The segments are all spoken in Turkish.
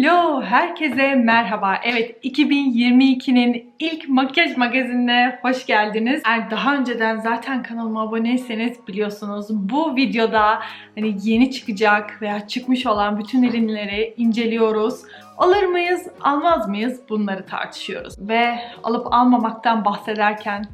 Hello, herkese merhaba. Evet, 2022'nin ilk makyaj magazinine hoş geldiniz. Eğer daha önceden zaten kanalıma aboneyseniz biliyorsunuz bu videoda hani yeni çıkacak veya çıkmış olan bütün ürünleri inceliyoruz. Alır mıyız, almaz mıyız bunları tartışıyoruz. Ve alıp almamaktan bahsederken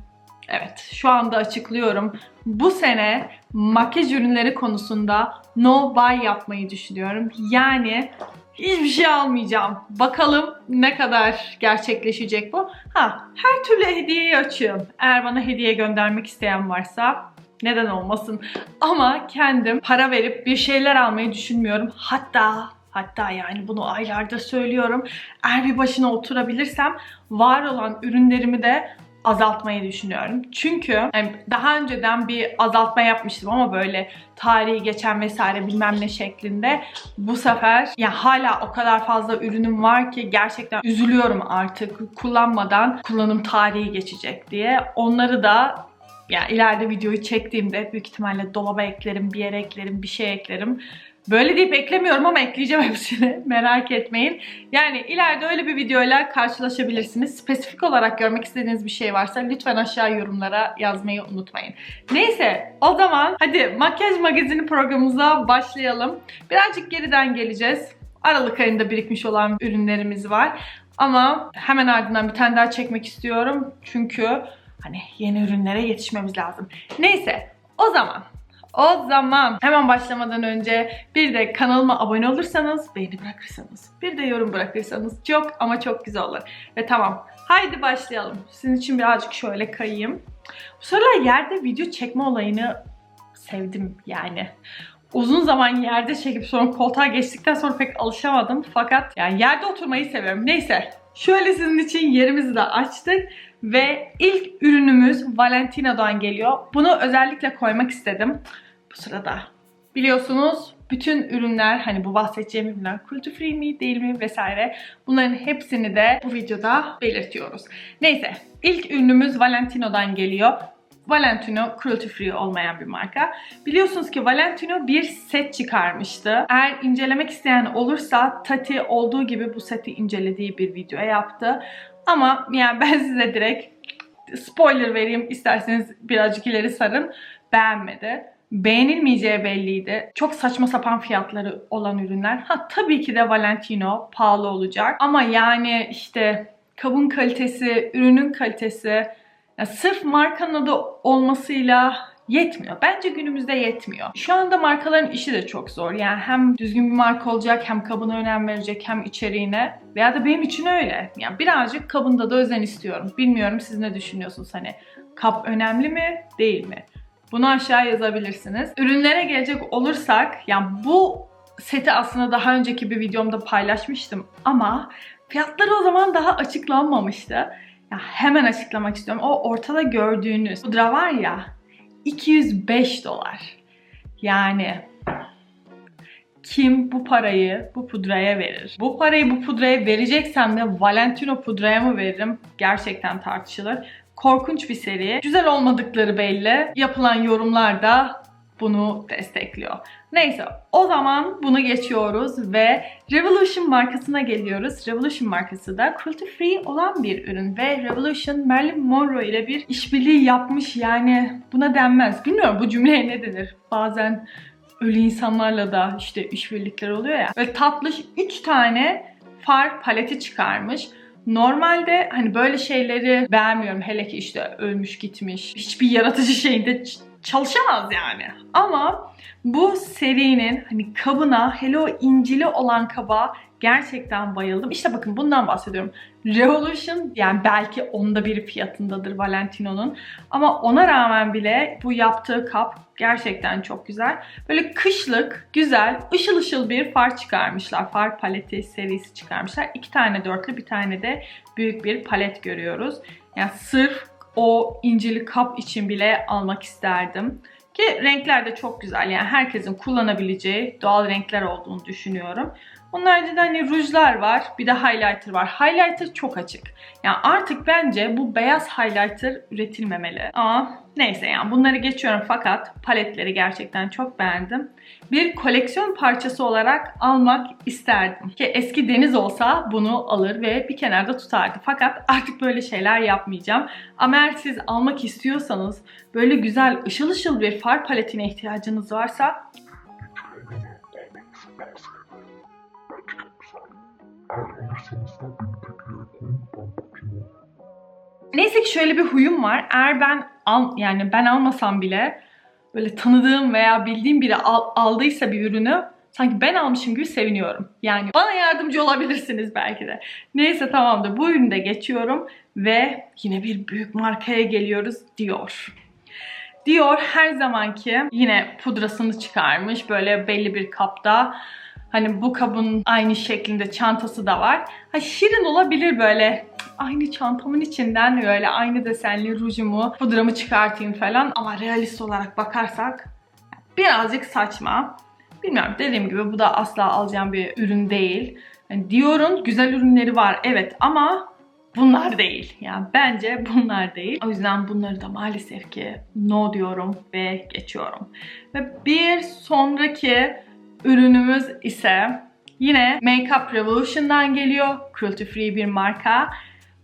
Evet, şu anda açıklıyorum. Bu sene makyaj ürünleri konusunda no buy yapmayı düşünüyorum. Yani hiçbir şey almayacağım. Bakalım ne kadar gerçekleşecek bu. Ha, her türlü hediyeyi açıyorum. Eğer bana hediye göndermek isteyen varsa neden olmasın. Ama kendim para verip bir şeyler almayı düşünmüyorum. Hatta Hatta yani bunu aylardır söylüyorum. Eğer bir başına oturabilirsem var olan ürünlerimi de azaltmayı düşünüyorum. Çünkü yani daha önceden bir azaltma yapmıştım ama böyle tarihi geçen vesaire bilmem ne şeklinde. Bu sefer ya yani hala o kadar fazla ürünüm var ki gerçekten üzülüyorum artık kullanmadan kullanım tarihi geçecek diye. Onları da yani ileride videoyu çektiğimde büyük ihtimalle dolaba eklerim, bir yere eklerim, bir şey eklerim. Böyle deyip eklemiyorum ama ekleyeceğim hepsini. Merak etmeyin. Yani ileride öyle bir videoyla karşılaşabilirsiniz. Spesifik olarak görmek istediğiniz bir şey varsa lütfen aşağı yorumlara yazmayı unutmayın. Neyse o zaman hadi makyaj magazini programımıza başlayalım. Birazcık geriden geleceğiz. Aralık ayında birikmiş olan ürünlerimiz var. Ama hemen ardından bir tane daha çekmek istiyorum. Çünkü hani yeni ürünlere yetişmemiz lazım. Neyse o zaman o zaman hemen başlamadan önce bir de kanalıma abone olursanız, beğeni bırakırsanız, bir de yorum bırakırsanız çok ama çok güzel olur. Ve tamam haydi başlayalım. Sizin için birazcık şöyle kayayım. Bu sıralar yerde video çekme olayını sevdim yani uzun zaman yerde çekip sonra koltuğa geçtikten sonra pek alışamadım. Fakat yani yerde oturmayı seviyorum. Neyse şöyle sizin için yerimizi de açtık. Ve ilk ürünümüz Valentino'dan geliyor. Bunu özellikle koymak istedim bu sırada. Biliyorsunuz bütün ürünler hani bu bahsedeceğim ürünler cruelty free mi değil mi vesaire bunların hepsini de bu videoda belirtiyoruz. Neyse ilk ürünümüz Valentino'dan geliyor. Valentino cruelty free olmayan bir marka. Biliyorsunuz ki Valentino bir set çıkarmıştı. Eğer incelemek isteyen olursa Tati olduğu gibi bu seti incelediği bir video yaptı. Ama yani ben size direkt spoiler vereyim isterseniz birazcık ileri sarın. Beğenmedi beğenilmeyeceği belliydi. Çok saçma sapan fiyatları olan ürünler. Ha tabii ki de Valentino pahalı olacak. Ama yani işte kabın kalitesi, ürünün kalitesi yani sırf markanın adı olmasıyla yetmiyor. Bence günümüzde yetmiyor. Şu anda markaların işi de çok zor. Yani hem düzgün bir marka olacak, hem kabına önem verecek, hem içeriğine. Veya da benim için öyle. Yani birazcık kabında da özen istiyorum. Bilmiyorum siz ne düşünüyorsunuz hani kap önemli mi, değil mi? Bunu aşağı yazabilirsiniz. Ürünlere gelecek olursak, yani bu seti aslında daha önceki bir videomda paylaşmıştım ama fiyatları o zaman daha açıklanmamıştı. Ya hemen açıklamak istiyorum. O ortada gördüğünüz pudra var ya 205 dolar. Yani kim bu parayı bu pudraya verir? Bu parayı bu pudraya vereceksem de Valentino pudraya mı veririm? Gerçekten tartışılır. Korkunç bir seri. Güzel olmadıkları belli. Yapılan yorumlar da bunu destekliyor. Neyse o zaman bunu geçiyoruz ve Revolution markasına geliyoruz. Revolution markası da cruelty free olan bir ürün ve Revolution Marilyn Monroe ile bir işbirliği yapmış yani buna denmez. Bilmiyorum bu cümleye ne denir? Bazen ölü insanlarla da işte işbirlikleri oluyor ya. Ve tatlış 3 tane far paleti çıkarmış. Normalde hani böyle şeyleri beğenmiyorum. Hele ki işte ölmüş gitmiş. Hiçbir yaratıcı şeyinde çalışamaz yani. Ama bu serinin hani kabına, hele o incili olan kaba gerçekten bayıldım. İşte bakın bundan bahsediyorum. Revolution yani belki onda bir fiyatındadır Valentino'nun. Ama ona rağmen bile bu yaptığı kap gerçekten çok güzel. Böyle kışlık, güzel, ışıl ışıl bir far çıkarmışlar. Far paleti serisi çıkarmışlar. İki tane dörtlü, bir tane de büyük bir palet görüyoruz. Yani sırf o incili kap için bile almak isterdim. Ki renkler de çok güzel. Yani herkesin kullanabileceği doğal renkler olduğunu düşünüyorum. Onun haricinde hani rujlar var. Bir de highlighter var. Highlighter çok açık. Yani artık bence bu beyaz highlighter üretilmemeli. Ama neyse yani bunları geçiyorum fakat paletleri gerçekten çok beğendim. Bir koleksiyon parçası olarak almak isterdim. Ki eski Deniz olsa bunu alır ve bir kenarda tutardı. Fakat artık böyle şeyler yapmayacağım. Ama eğer siz almak istiyorsanız böyle güzel ışıl ışıl bir far paletine ihtiyacınız varsa Neyse ki şöyle bir huyum var. Eğer ben al, yani ben almasam bile böyle tanıdığım veya bildiğim biri al- aldıysa bir ürünü sanki ben almışım gibi seviniyorum. Yani bana yardımcı olabilirsiniz belki de. Neyse tamamdır. Bu ürünü de geçiyorum ve yine bir büyük markaya geliyoruz Dior. Dior her zamanki yine pudrasını çıkarmış böyle belli bir kapta. Hani bu kabın aynı şeklinde çantası da var. Ha şirin olabilir böyle aynı çantamın içinden böyle aynı desenli rujumu, pudramı çıkartayım falan. Ama realist olarak bakarsak birazcık saçma. Bilmiyorum dediğim gibi bu da asla alacağım bir ürün değil. Yani Dior'un güzel ürünleri var evet ama bunlar değil. Yani bence bunlar değil. O yüzden bunları da maalesef ki no diyorum ve geçiyorum. Ve bir sonraki ürünümüz ise yine Makeup Revolution'dan geliyor. Cruelty free bir marka.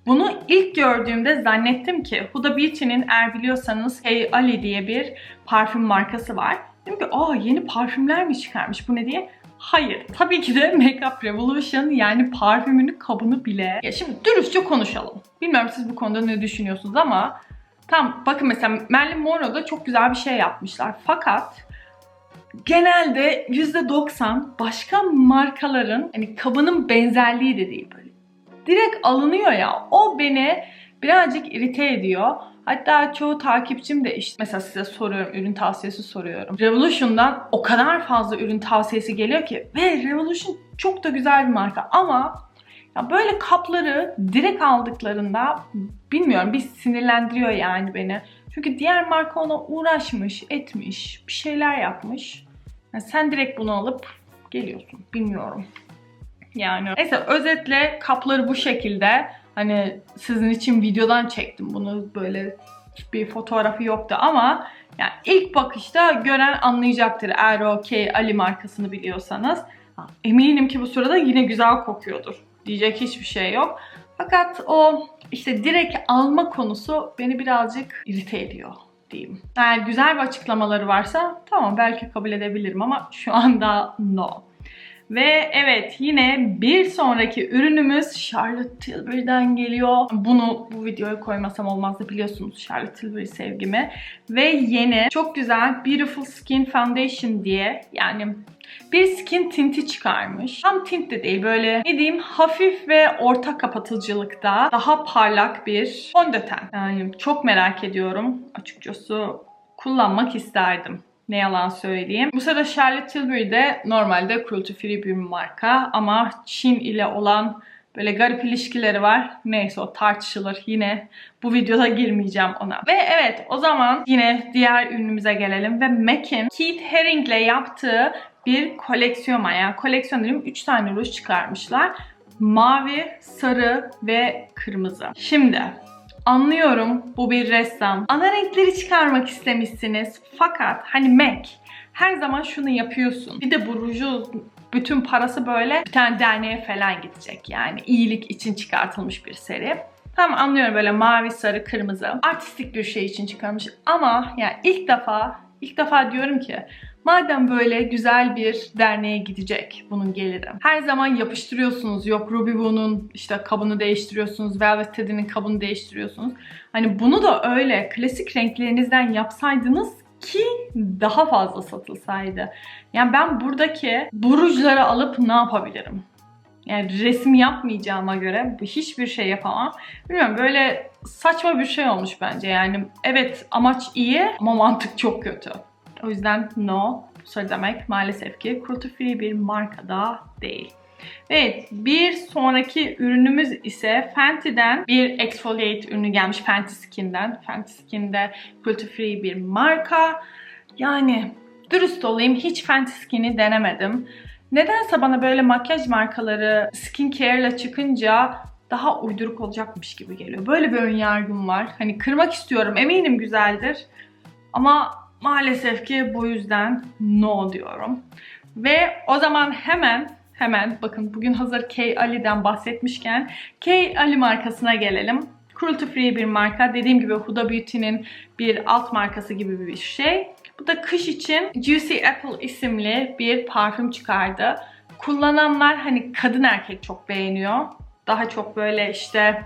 Bunu ilk gördüğümde zannettim ki Huda Beauty'nin eğer biliyorsanız Hey Ali diye bir parfüm markası var. Dedim ki aa yeni parfümler mi çıkarmış bu ne diye. Hayır. Tabii ki de Makeup Revolution yani parfümünün kabını bile. Ya şimdi dürüstçe konuşalım. Bilmiyorum siz bu konuda ne düşünüyorsunuz ama tam bakın mesela Marilyn Monroe'da çok güzel bir şey yapmışlar. Fakat genelde %90 başka markaların hani kabının benzerliği de değil böyle. Direkt alınıyor ya. O beni birazcık irite ediyor. Hatta çoğu takipçim de işte mesela size soruyorum, ürün tavsiyesi soruyorum. Revolution'dan o kadar fazla ürün tavsiyesi geliyor ki ve Revolution çok da güzel bir marka ama ya böyle kapları direkt aldıklarında bilmiyorum bir sinirlendiriyor yani beni. Çünkü diğer marka ona uğraşmış, etmiş, bir şeyler yapmış. Yani sen direkt bunu alıp geliyorsun. Bilmiyorum. Yani neyse özetle kapları bu şekilde. Hani sizin için videodan çektim bunu böyle bir fotoğrafı yoktu ama yani ilk bakışta gören anlayacaktır eğer o K Ali markasını biliyorsanız. Eminim ki bu sırada yine güzel kokuyordur. Diyecek hiçbir şey yok. Fakat o işte direkt alma konusu beni birazcık irite ediyor diyeyim. Eğer güzel bir açıklamaları varsa tamam belki kabul edebilirim ama şu anda no. Ve evet yine bir sonraki ürünümüz Charlotte Tilbury'den geliyor. Bunu bu videoya koymasam olmazdı biliyorsunuz Charlotte Tilbury sevgimi. Ve yeni çok güzel Beautiful Skin Foundation diye yani bir skin tinti çıkarmış. Tam tint de değil böyle ne diyeyim hafif ve orta kapatıcılıkta daha parlak bir fondöten. Yani çok merak ediyorum açıkçası kullanmak isterdim. Ne yalan söyleyeyim. Bu sırada Charlotte Tilbury de normalde cruelty free bir marka ama Çin ile olan böyle garip ilişkileri var. Neyse o tartışılır. Yine bu videoda girmeyeceğim ona. Ve evet o zaman yine diğer ürünümüze gelelim ve MAC'in Keith Haring ile yaptığı bir koleksiyon var. Yani koleksiyon dedim 3 tane ruj çıkarmışlar. Mavi, sarı ve kırmızı. Şimdi Anlıyorum bu bir ressam. Ana renkleri çıkarmak istemişsiniz. Fakat hani MAC her zaman şunu yapıyorsun. Bir de bu ruju bütün parası böyle bir tane derneğe falan gidecek yani. iyilik için çıkartılmış bir seri. Tamam anlıyorum böyle mavi, sarı, kırmızı. Artistik bir şey için çıkarmış ama yani ilk defa ilk defa diyorum ki Madem böyle güzel bir derneğe gidecek bunun geliri. Her zaman yapıştırıyorsunuz. Yok Ruby Woo'nun işte kabını değiştiriyorsunuz. Velvet Teddy'nin kabını değiştiriyorsunuz. Hani bunu da öyle klasik renklerinizden yapsaydınız ki daha fazla satılsaydı. Yani ben buradaki bu alıp ne yapabilirim? Yani resim yapmayacağıma göre hiçbir şey yapamam. Bilmiyorum böyle saçma bir şey olmuş bence. Yani evet amaç iyi ama mantık çok kötü. O yüzden no demek maalesef ki cruelty free bir markada değil. Evet bir sonraki ürünümüz ise Fenty'den bir exfoliate ürünü gelmiş Fenty Skin'den. Fenty Skin de cruelty free bir marka. Yani dürüst olayım hiç Fenty Skin'i denemedim. Nedense bana böyle makyaj markaları skincare ile çıkınca daha uyduruk olacakmış gibi geliyor. Böyle bir ön yargım var. Hani kırmak istiyorum. Eminim güzeldir. Ama maalesef ki bu yüzden no diyorum. Ve o zaman hemen hemen bakın bugün hazır K Ali'den bahsetmişken K Ali markasına gelelim. Cruelty free bir marka. Dediğim gibi Huda Beauty'nin bir alt markası gibi bir şey. Bu da kış için Juicy Apple isimli bir parfüm çıkardı. Kullananlar hani kadın erkek çok beğeniyor. Daha çok böyle işte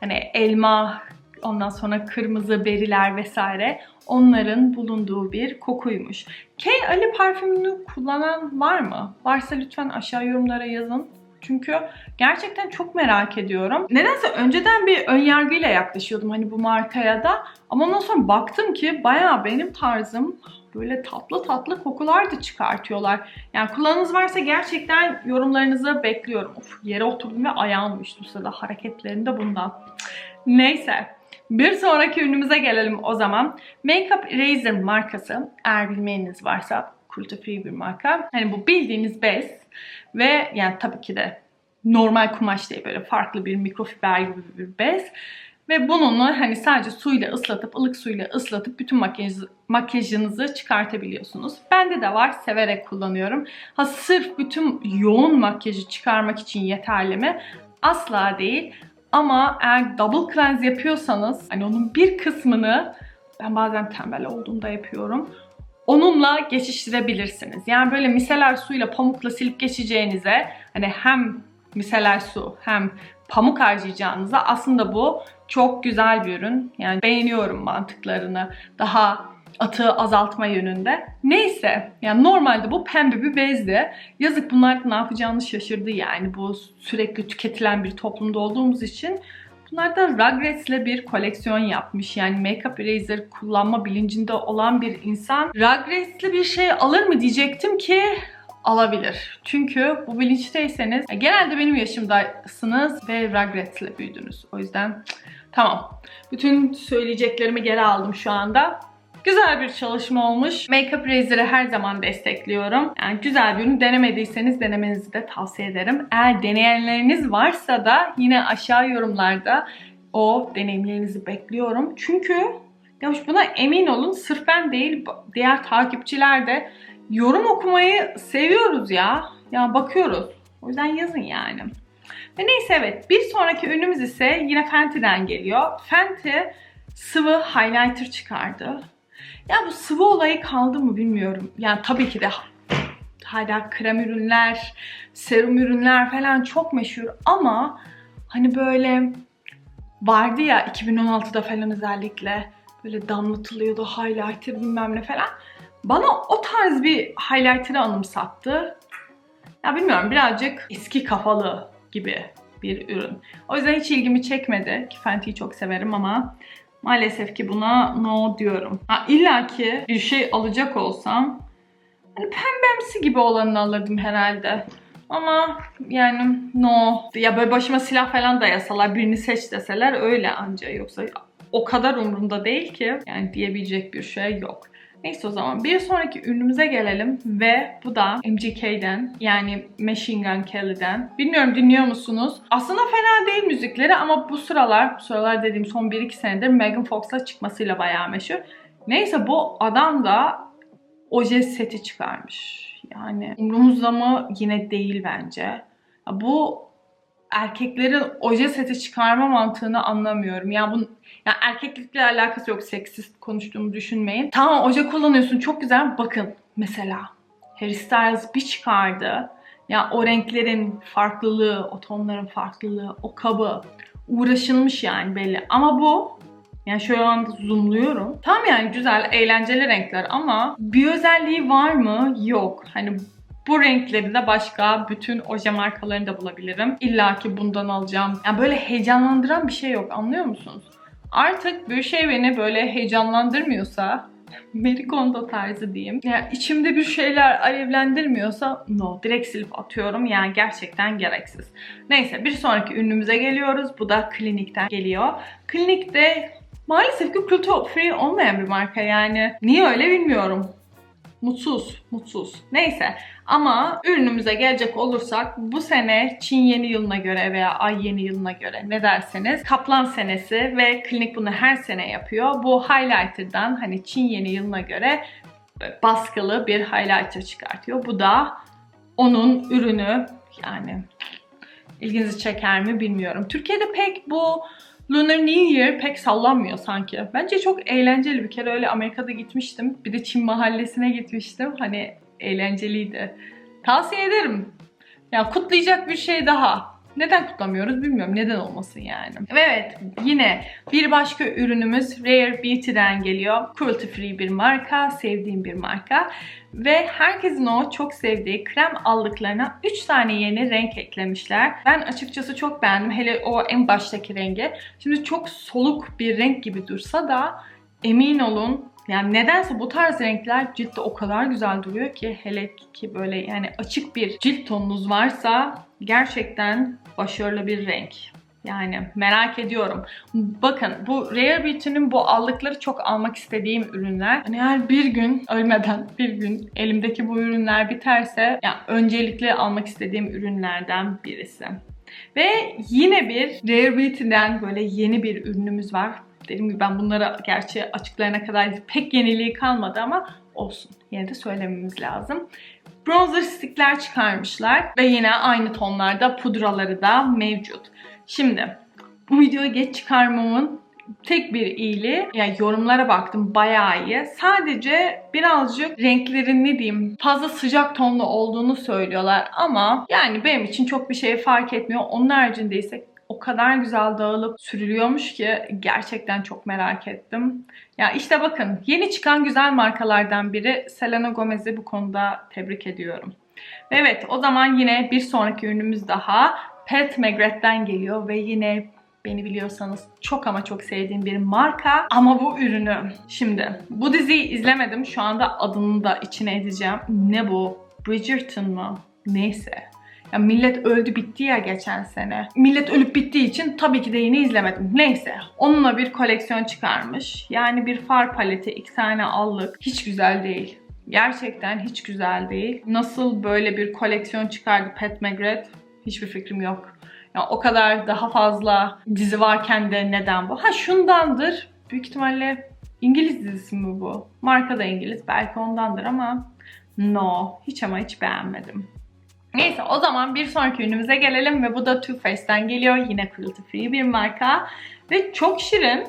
hani elma, ondan sonra kırmızı beriler vesaire onların bulunduğu bir kokuymuş. K Ali parfümünü kullanan var mı? Varsa lütfen aşağı yorumlara yazın. Çünkü gerçekten çok merak ediyorum. Nedense önceden bir ön yargıyla yaklaşıyordum hani bu markaya da. Ama ondan sonra baktım ki bayağı benim tarzım böyle tatlı tatlı kokular da çıkartıyorlar. Yani kullanınız varsa gerçekten yorumlarınızı bekliyorum. Of yere oturdum ve ayağım bu sırada hareketlerinde bundan. Neyse. Bir sonraki ürünümüze gelelim o zaman. Makeup Eraser markası. Eğer bilmeyeniniz varsa cruelty free bir marka. Hani bu bildiğiniz bez ve yani tabii ki de normal kumaş değil böyle farklı bir mikrofiber gibi bir bez. Ve bununla hani sadece suyla ıslatıp, ılık suyla ıslatıp bütün makyaj, makyajınızı çıkartabiliyorsunuz. Bende de var, severek kullanıyorum. Ha sırf bütün yoğun makyajı çıkarmak için yeterli mi? Asla değil. Ama eğer double cleanse yapıyorsanız hani onun bir kısmını ben bazen tembel olduğumda yapıyorum. Onunla geçiştirebilirsiniz. Yani böyle miseler suyla pamukla silip geçeceğinize hani hem miseler su hem pamuk harcayacağınıza aslında bu çok güzel bir ürün. Yani beğeniyorum mantıklarını. Daha atığı azaltma yönünde. Neyse yani normalde bu pembe bir bezdi. Yazık bunlar ne yapacağını şaşırdı yani bu sürekli tüketilen bir toplumda olduğumuz için. Bunlar da Rugrets'le bir koleksiyon yapmış. Yani Makeup Eraser kullanma bilincinde olan bir insan Rugrets'le bir şey alır mı diyecektim ki alabilir. Çünkü bu bilinçteyseniz genelde benim yaşımdasınız ve Rugrets'le büyüdünüz. O yüzden tamam. Bütün söyleyeceklerimi geri aldım şu anda. Güzel bir çalışma olmuş. Makeup Razor'ı her zaman destekliyorum. Yani güzel bir ürün denemediyseniz denemenizi de tavsiye ederim. Eğer deneyenleriniz varsa da yine aşağı yorumlarda o deneyimlerinizi bekliyorum. Çünkü ya buna emin olun sırf ben değil diğer takipçiler de yorum okumayı seviyoruz ya. Ya bakıyoruz. O yüzden yazın yani. Ve neyse evet bir sonraki ürünümüz ise yine Fenty'den geliyor. Fenty sıvı highlighter çıkardı. Ya bu sıvı olayı kaldı mı bilmiyorum. Yani tabii ki de hala krem ürünler, serum ürünler falan çok meşhur ama hani böyle vardı ya 2016'da falan özellikle böyle damlatılıyordu highlighter bilmem ne falan. Bana o tarz bir highlighter'ı anımsattı. Ya bilmiyorum birazcık eski kafalı gibi bir ürün. O yüzden hiç ilgimi çekmedi ki Fenty'yi çok severim ama Maalesef ki buna no diyorum. Ha, İlla ki bir şey alacak olsam hani pembemsi gibi olanını alırdım herhalde. Ama yani no. Ya böyle başıma silah falan dayasalar birini seç deseler öyle anca yoksa o kadar umurumda değil ki yani diyebilecek bir şey yok. Neyse o zaman bir sonraki ürünümüze gelelim ve bu da MGK'den yani Machine Gun Kelly'den. Bilmiyorum dinliyor musunuz? Aslında fena değil müzikleri ama bu sıralar, bu sıralar dediğim son 1-2 senedir Megan Fox'la çıkmasıyla bayağı meşhur. Neyse bu adam da oje seti çıkarmış. Yani umrumuzda mı yine değil bence. Bu erkeklerin oje seti çıkarma mantığını anlamıyorum. Ya bu ya erkeklikle alakası yok. Seksist konuştuğumu düşünmeyin. Tamam oje kullanıyorsun çok güzel. Bakın mesela Harry Styles bir çıkardı. Ya o renklerin farklılığı, o tonların farklılığı, o kabı uğraşılmış yani belli. Ama bu yani şu anda zoomluyorum. Tam yani güzel, eğlenceli renkler ama bir özelliği var mı? Yok. Hani bu renkleri de başka bütün oje markalarında bulabilirim. İlla ki bundan alacağım. Yani böyle heyecanlandıran bir şey yok anlıyor musunuz? Artık bir şey beni böyle heyecanlandırmıyorsa Marie Kondo tarzı diyeyim. Yani içimde bir şeyler alevlendirmiyorsa no direkt silip atıyorum. Yani gerçekten gereksiz. Neyse bir sonraki ürünümüze geliyoruz. Bu da Klinik'ten geliyor. Klinik'te maalesef ki gluten free olmayan bir marka yani. Niye öyle bilmiyorum. Mutsuz, mutsuz. Neyse ama ürünümüze gelecek olursak bu sene Çin yeni yılına göre veya Ay yeni yılına göre ne derseniz Kaplan senesi ve klinik bunu her sene yapıyor. Bu highlighter'dan hani Çin yeni yılına göre baskılı bir highlighter çıkartıyor. Bu da onun ürünü yani ilginizi çeker mi bilmiyorum. Türkiye'de pek bu Lunar New Year pek sallanmıyor sanki. Bence çok eğlenceli. Bir kere öyle Amerika'da gitmiştim. Bir de Çin mahallesine gitmiştim. Hani eğlenceliydi. Tavsiye ederim. Ya kutlayacak bir şey daha. Neden kutlamıyoruz bilmiyorum. Neden olmasın yani. Ve evet yine bir başka ürünümüz Rare Beauty'den geliyor. Cruelty free bir marka, sevdiğim bir marka. Ve herkesin o çok sevdiği krem allıklarına 3 tane yeni renk eklemişler. Ben açıkçası çok beğendim. Hele o en baştaki rengi. Şimdi çok soluk bir renk gibi dursa da emin olun yani nedense bu tarz renkler ciltte o kadar güzel duruyor ki hele ki böyle yani açık bir cilt tonunuz varsa gerçekten başarılı bir renk. Yani merak ediyorum. Bakın bu Rare Beauty'nin bu allıkları çok almak istediğim ürünler. Hani eğer bir gün ölmeden bir gün elimdeki bu ürünler biterse yani öncelikle almak istediğim ürünlerden birisi. Ve yine bir Rare Beauty'den böyle yeni bir ürünümüz var. Dediğim gibi ben bunları gerçi açıklayana kadar pek yeniliği kalmadı ama olsun. Yine de söylememiz lazım. Bronzer stickler çıkarmışlar ve yine aynı tonlarda pudraları da mevcut. Şimdi bu videoyu geç çıkarmamın tek bir iyiliği yani yorumlara baktım bayağı iyi. Sadece birazcık renklerin ne diyeyim fazla sıcak tonlu olduğunu söylüyorlar ama yani benim için çok bir şey fark etmiyor. Onun haricinde ise o kadar güzel dağılıp sürülüyormuş ki gerçekten çok merak ettim. Ya işte bakın yeni çıkan güzel markalardan biri Selena Gomez'i bu konuda tebrik ediyorum. Ve evet o zaman yine bir sonraki ürünümüz daha Pat McGrath'ten geliyor ve yine beni biliyorsanız çok ama çok sevdiğim bir marka ama bu ürünü. Şimdi bu diziyi izlemedim. Şu anda adını da içine edeceğim. Ne bu? Bridgerton mı? Neyse. Ya millet öldü bitti ya geçen sene. Millet ölüp bittiği için tabii ki de yine izlemedim. Neyse. Onunla bir koleksiyon çıkarmış. Yani bir far paleti, iki tane allık. Hiç güzel değil. Gerçekten hiç güzel değil. Nasıl böyle bir koleksiyon çıkardı Pat McGrath? Hiçbir fikrim yok. Ya o kadar daha fazla dizi varken de neden bu? Ha şundandır. Büyük ihtimalle İngiliz dizisi mi bu? Marka da İngiliz. Belki ondandır ama no. Hiç ama hiç beğenmedim. Neyse o zaman bir sonraki ürünümüze gelelim ve bu da Too Faced'den geliyor. Yine cruelty free bir marka. Ve çok şirin.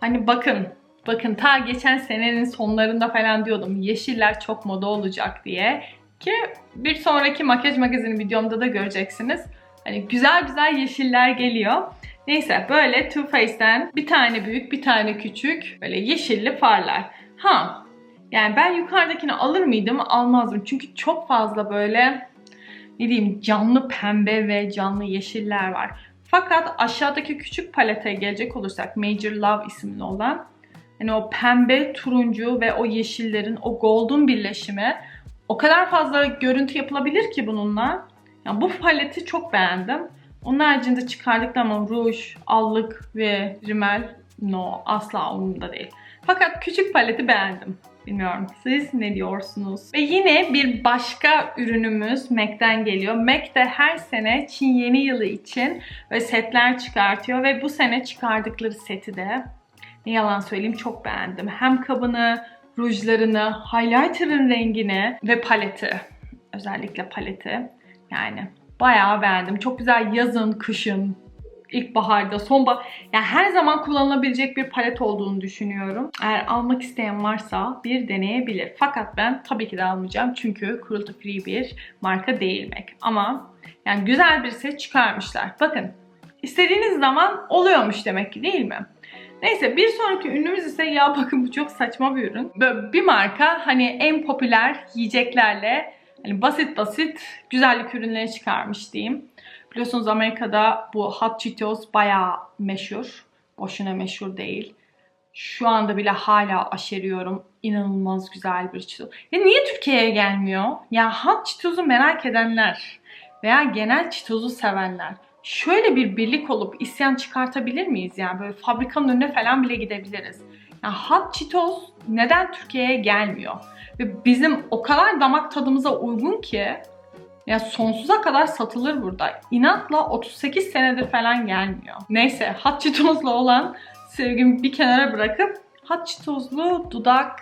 Hani bakın Bakın ta geçen senenin sonlarında falan diyordum yeşiller çok moda olacak diye. Ki bir sonraki makyaj magazini videomda da göreceksiniz. Hani güzel güzel yeşiller geliyor. Neyse böyle Too Faced'den bir tane büyük bir tane küçük böyle yeşilli farlar. Ha yani ben yukarıdakini alır mıydım? Almazdım. Çünkü çok fazla böyle ne diyeyim canlı pembe ve canlı yeşiller var. Fakat aşağıdaki küçük palete gelecek olursak Major Love isimli olan hani o pembe, turuncu ve o yeşillerin o golden birleşimi o kadar fazla görüntü yapılabilir ki bununla. Yani bu paleti çok beğendim. Onun haricinde çıkardıklarım ruj, allık ve rimel no asla umurumda değil. Fakat küçük paleti beğendim. Bilmiyorum siz ne diyorsunuz? Ve yine bir başka ürünümüz MAC'den geliyor. MAC de her sene Çin yeni yılı için ve setler çıkartıyor ve bu sene çıkardıkları seti de ne yalan söyleyeyim çok beğendim. Hem kabını, rujlarını, highlighter'ın rengini ve paleti. Özellikle paleti. Yani bayağı beğendim. Çok güzel yazın, kışın, ilkbaharda, sonbahar yani her zaman kullanılabilecek bir palet olduğunu düşünüyorum. Eğer almak isteyen varsa bir deneyebilir. Fakat ben tabii ki de almayacağım çünkü cruelty free bir marka değil MAC. Ama yani güzel bir set çıkarmışlar. Bakın istediğiniz zaman oluyormuş demek ki değil mi? Neyse bir sonraki ürünümüz ise ya bakın bu çok saçma bir ürün. Böyle bir marka hani en popüler yiyeceklerle hani basit basit güzellik ürünleri çıkarmış diyeyim. Biliyorsunuz Amerika'da bu Hot Cheetos bayağı meşhur. Boşuna meşhur değil. Şu anda bile hala aşeriyorum. İnanılmaz güzel bir Cheetos. Ya niye Türkiye'ye gelmiyor? Ya Hot Cheetos'u merak edenler veya genel Cheetos'u sevenler şöyle bir birlik olup isyan çıkartabilir miyiz yani böyle fabrikanın önüne falan bile gidebiliriz. Ya hot Cheetos neden Türkiye'ye gelmiyor? Ve bizim o kadar damak tadımıza uygun ki ya sonsuza kadar satılır burada. İnatla 38 senedir falan gelmiyor. Neyse hot Cheetos'la olan sevgimi bir kenara bırakıp hot Cheetos'lu dudak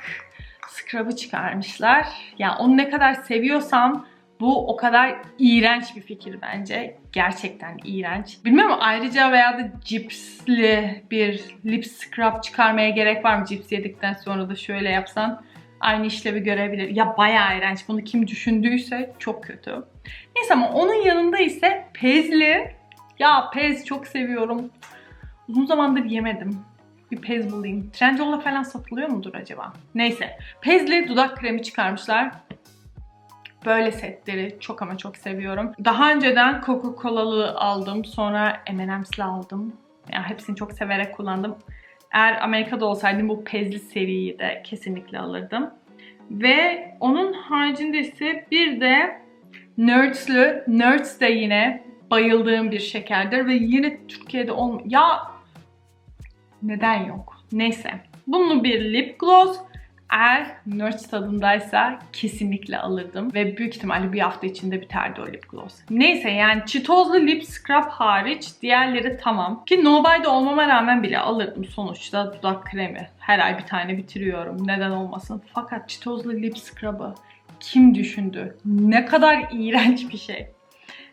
scrub'ı çıkarmışlar. Yani onu ne kadar seviyorsam bu o kadar iğrenç bir fikir bence. Gerçekten iğrenç. Bilmiyorum ayrıca veya da cipsli bir lip scrub çıkarmaya gerek var mı? Cips yedikten sonra da şöyle yapsan aynı işlevi görebilir. Ya bayağı iğrenç. Bunu kim düşündüyse çok kötü. Neyse ama onun yanında ise pezli. Ya pez çok seviyorum. Uzun zamandır yemedim. Bir pez bulayım. Trendyol'da falan satılıyor mudur acaba? Neyse. Pezli dudak kremi çıkarmışlar. Böyle setleri çok ama çok seviyorum. Daha önceden Coca-Cola'lı aldım. Sonra M&M's'li aldım. Yani hepsini çok severek kullandım. Eğer Amerika'da olsaydım bu pezli seriyi de kesinlikle alırdım. Ve onun haricinde ise bir de Nerds'lü. Nerds de yine bayıldığım bir şekerdir ve yine Türkiye'de olm... Ya neden yok? Neyse. Bunun bir lip gloss. Eğer Nerds tadındaysa kesinlikle alırdım. Ve büyük ihtimalle bir hafta içinde biterdi o lip gloss. Neyse yani çitozlu lip scrub hariç diğerleri tamam. Ki nobayda olmama rağmen bile alırdım sonuçta dudak kremi. Her ay bir tane bitiriyorum. Neden olmasın. Fakat çitozlu lip scrub'ı kim düşündü? Ne kadar iğrenç bir şey.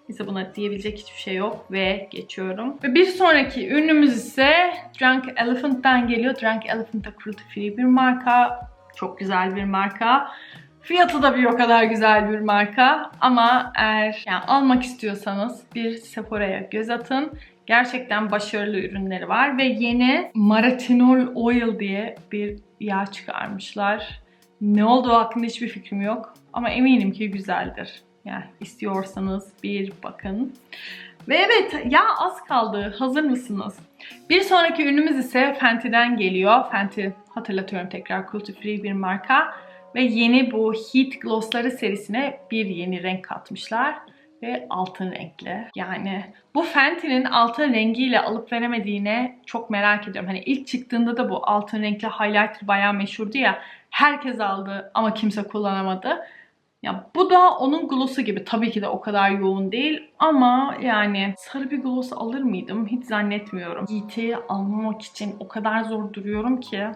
Neyse buna diyebilecek hiçbir şey yok ve geçiyorum. Ve bir sonraki ürünümüz ise Drunk Elephant'tan geliyor. Drunk Elephant da cruelty free bir marka. Çok güzel bir marka. Fiyatı da bir o kadar güzel bir marka. Ama eğer yani almak istiyorsanız bir Sephora'ya göz atın. Gerçekten başarılı ürünleri var ve yeni Maratinol Oil diye bir yağ çıkarmışlar. Ne olduğu hakkında hiçbir fikrim yok. Ama eminim ki güzeldir. Yani istiyorsanız bir bakın. Ve evet ya az kaldı. Hazır mısınız? Bir sonraki ürünümüz ise Fenty'den geliyor. Fenty hatırlatıyorum tekrar cruelty free bir marka. Ve yeni bu Heat Gloss'ları serisine bir yeni renk katmışlar. Ve altın renkli. Yani bu Fenty'nin altın rengiyle alıp veremediğine çok merak ediyorum. Hani ilk çıktığında da bu altın renkli highlighter bayağı meşhurdu ya. Herkes aldı ama kimse kullanamadı. Ya bu da onun gloss'u gibi. Tabii ki de o kadar yoğun değil ama yani sarı bir gloss alır mıydım? Hiç zannetmiyorum. Yiğit'i almamak için o kadar zor duruyorum ki.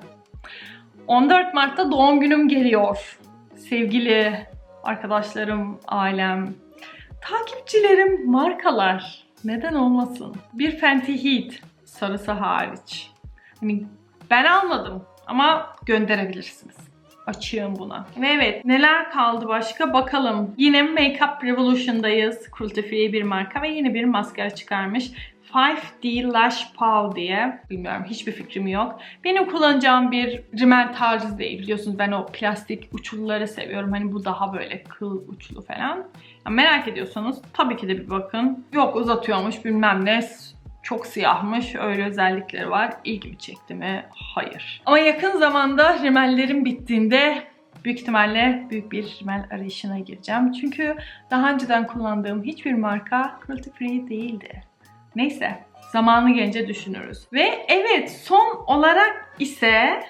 14 Mart'ta doğum günüm geliyor. Sevgili arkadaşlarım, ailem, takipçilerim, markalar. Neden olmasın? Bir Fenty Heat sarısı hariç. Hani ben almadım ama gönderebilirsiniz açığım buna. Ve evet neler kaldı başka bakalım. Yine Makeup Revolution'dayız. Cruelty Free bir marka ve yeni bir maskara çıkarmış. 5D Lash Pow diye. Bilmiyorum hiçbir fikrim yok. Benim kullanacağım bir rimel tarzı değil. Biliyorsunuz ben o plastik uçluları seviyorum. Hani bu daha böyle kıl uçlu falan. Ya merak ediyorsanız tabii ki de bir bakın. Yok uzatıyormuş bilmem ne çok siyahmış. Öyle özellikleri var. İlgimi çekti mi? Hayır. Ama yakın zamanda rimellerim bittiğinde büyük ihtimalle büyük bir rimel arayışına gireceğim. Çünkü daha önceden kullandığım hiçbir marka cruelty free değildi. Neyse zamanı gelince düşünürüz. Ve evet son olarak ise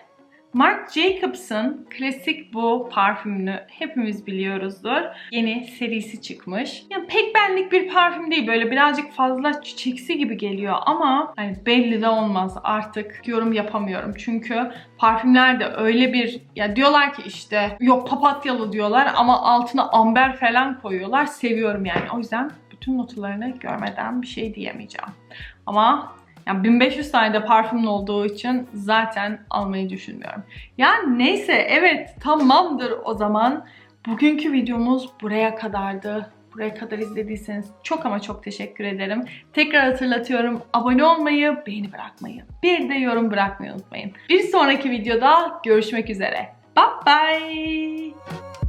Marc Jacobs'ın klasik bu parfümünü hepimiz biliyoruzdur. Yeni serisi çıkmış. Ya pek benlik bir parfüm değil. Böyle birazcık fazla çiçeksi gibi geliyor ama hani belli de olmaz artık yorum yapamıyorum. Çünkü parfümlerde öyle bir ya diyorlar ki işte yok papatyalı diyorlar ama altına amber falan koyuyorlar. Seviyorum yani. O yüzden bütün notalarını görmeden bir şey diyemeyeceğim. Ama yani 1500 tane de parfümün olduğu için zaten almayı düşünmüyorum. Yani neyse evet tamamdır o zaman. Bugünkü videomuz buraya kadardı. Buraya kadar izlediyseniz çok ama çok teşekkür ederim. Tekrar hatırlatıyorum. Abone olmayı, beğeni bırakmayı, bir de yorum bırakmayı unutmayın. Bir sonraki videoda görüşmek üzere. Bye bye.